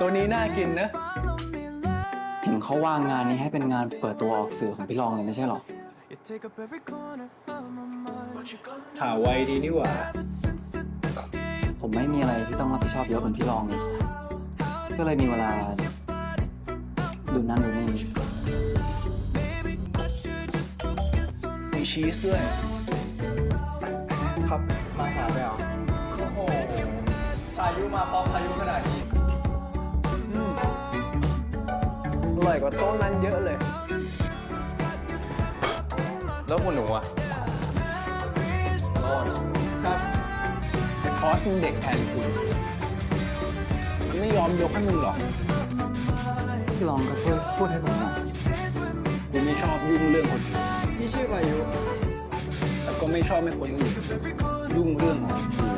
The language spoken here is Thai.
ตัวนี้น่ากินนะ เห็นเขาวางงานนี้ให้เป็นงานเปิดตัวออกสื่อของพี่รองเลยไม่ใช่หรอถาไวดีนี่หว่า ผมไม่มีอะไรที่ต้องรับผิดชอบเยอะเหมือนพี่รองเลยก็เลยมีเวลาดูนั่นดูนี่มีชีสด้วย ครับ มาหาไปเหรอโอ้โหพายุมาพร้อมพายุขนาดนี้ ร่อยกว่าโต๊ะนั้นเยอะเลย แล้วคุณหนูอะครับไอ้คอสมันเด็กแทนคุณ มันไม่ยอมยกให้มึงหรอกพี่รองก็ช่วยพูดให้ผมหน่อยคุณไม่ชอบยุ่งเรื่องคนอื่นพี่ชื่อวายุแต่ก็ไม่ชอบให้คนอื่นยุ่งเรื่องของคุณ